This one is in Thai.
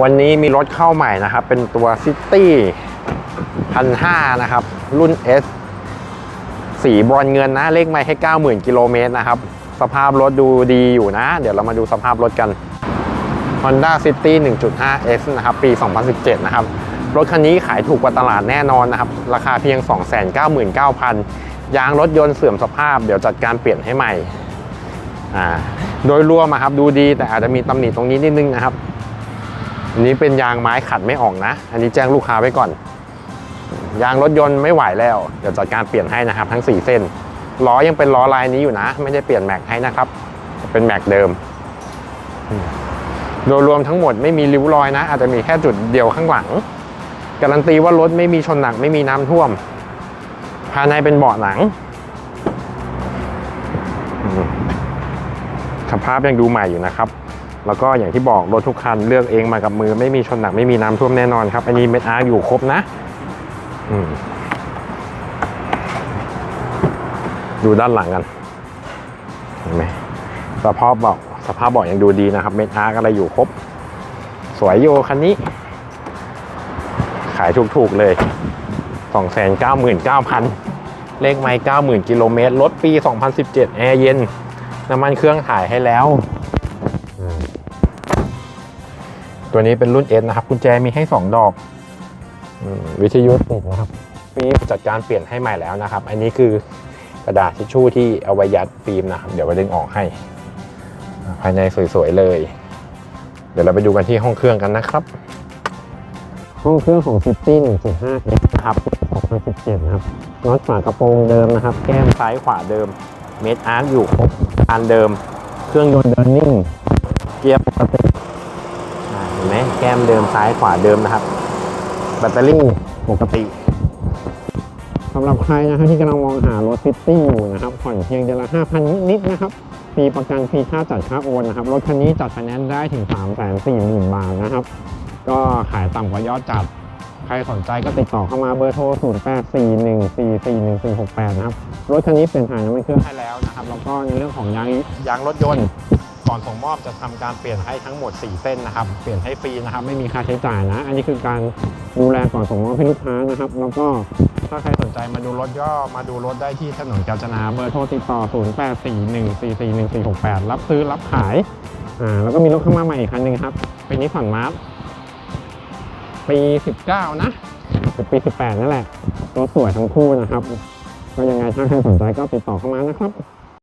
วันนี้มีรถเข้าใหม่นะครับ เป็นตัวซิตี้พันห้านะครับ รุ่น S สีบรอนเงินนะ เลขไม่ให้ 90,000 กิโลเมตรนะครับ สภาพรถดูดีอยู่นะ เดี๋ยวเรามาดูสภาพรถกัน Honda City 1.5 S นะครับ ปี 2017 นะครับ รถคันนี้ขายถูกกว่าตลาดแน่นอนนะครับ ราคาเพียง 299,000 ยางรถยนต์เสื่อมสภาพ เดี๋ยวจัดการเปลี่ยนให้ใหม่ อ่าโดยรวมครับดูดีแต่อาจจะมีตำหนิตรงนี้นิดนึงนะครับอันนี้เป็นยางไม้ขัดไม่ออกนะ อันนี้แจ้งลูกค้าไว้ก่อน ยางรถยนต์ไม่ไหวแล้ว เดี๋ยวจัดการเปลี่ยนให้นะครับ ทั้ง 4 เส้นล้อยังเป็นล้อลายนี้อยู่นะ ไม่ได้เปลี่ยนแม็กให้นะครับ เป็นแม็กเดิมโดยรวมทั้งหมดไม่มีริ้วรอยนะ อาจจะมีแค่จุดเดียวข้างหลัง การันตีว่ารถไม่มีชนหนักไม่มีน้ำท่วม ภายในเป็นเบาะหนัง ภาพยังดูใหม่อยู่นะครับ แล้วก็อย่างที่บอกรถทุกคันเลือกเองมากับมือ ไม่มีชนหนักไม่มีน้ำท่วมแน่นอนครับ อันนี้เม็ดอาร์อยู่ครบนะดูด้านหลังกันเห็นไหมสภาพเบอกสภาพบอกยังดูดีนะครับ เม็ดอาร์อะไรอยู่ครบ สวยโยคันนี้ ขายถูกๆเลย299,000 เลขไมล์90,000 กิโลเมตร รถปี 2017 แอร์เย็น น้ำมันเครื่องถ่ายให้แล้ว ตัวนี้เป็นรุ่น S นะครับกุญแจมีให้ 2 ดอกอวิทยุติดนะครับฟิล์มจัดการเปลี่ยนให้ใหม่แล้วนะครับ อันนี้คือกระดาษทิชชู่ที่เอาไว้ยัดฟิล์มนะครับ เดี๋ยวไปดึงออกให้ ภายในสวยๆเลย เดี๋ยวเราไปดูกันที่ห้องเครื่องกันนะครับ ห้องเครื่องของ City 1.5 S นะครับ2017 นะครับน็อตฝากระโปรงเดิมนะครับ แก้มซ้ายขวาเดิม เมดอาร์ตอยู่ครบ อันเดิม เครื่องยนต์เดินนิ่ง เกียร์ปกติเห็นไหมแก้มเดิมซ้ายขวาเดิมนะครับ แบตเตอรี่ปกติสำหรับใครนะครับที่กำลังมองหารถซิตี้อยู่นะครับผ่อนเพียงเดือนละ 5,000 นิดๆนะครับฟรีประกันฟรีค่าจัดค่าโอนนะครับรถคันนี้จัดไฟแนนซ์ได้ถึง 340,000 บาทนะครับ ก็ขายต่ำกว่ายอดจัด ใครสนใจก็ติดต่อเข้ามาเบอร์โทร 0841441468 นะครับ รถคันนี้เปลี่ยนถ่ายน้ำมันเครื่องให้แล้วนะครับ แล้วก็ในเรื่องของยางยางรถยนต์ ก่อนส่งมอบจะทำการเปลี่ยนให้ทั้งหมด 4 เส้นนะครับ เปลี่ยนให้ฟรีนะครับ ไม่มีค่าใช้จ่ายนะ อันนี้คือการดูแลก่อนส่งมอบให้ลูกค้านะครับ แล้วก็ถ้าใครสนใจมาดูรถก็มาดูรถได้ที่ถนนกาญจนา เบอร์โทรติดต่อ 0841441468 รับซื้อรับขาย อ่า แล้วก็มีรถเข้ามาใหม่อีกคันหนึ่งครับ เป็นนิสสันมาร์ ปี 19 นะหรือปี 18 นั่นแหละรถสวยทั้งคู่นะครับ ก็ยังไงถ้าใครสนใจก็ติดต่อเข้ามานะครับ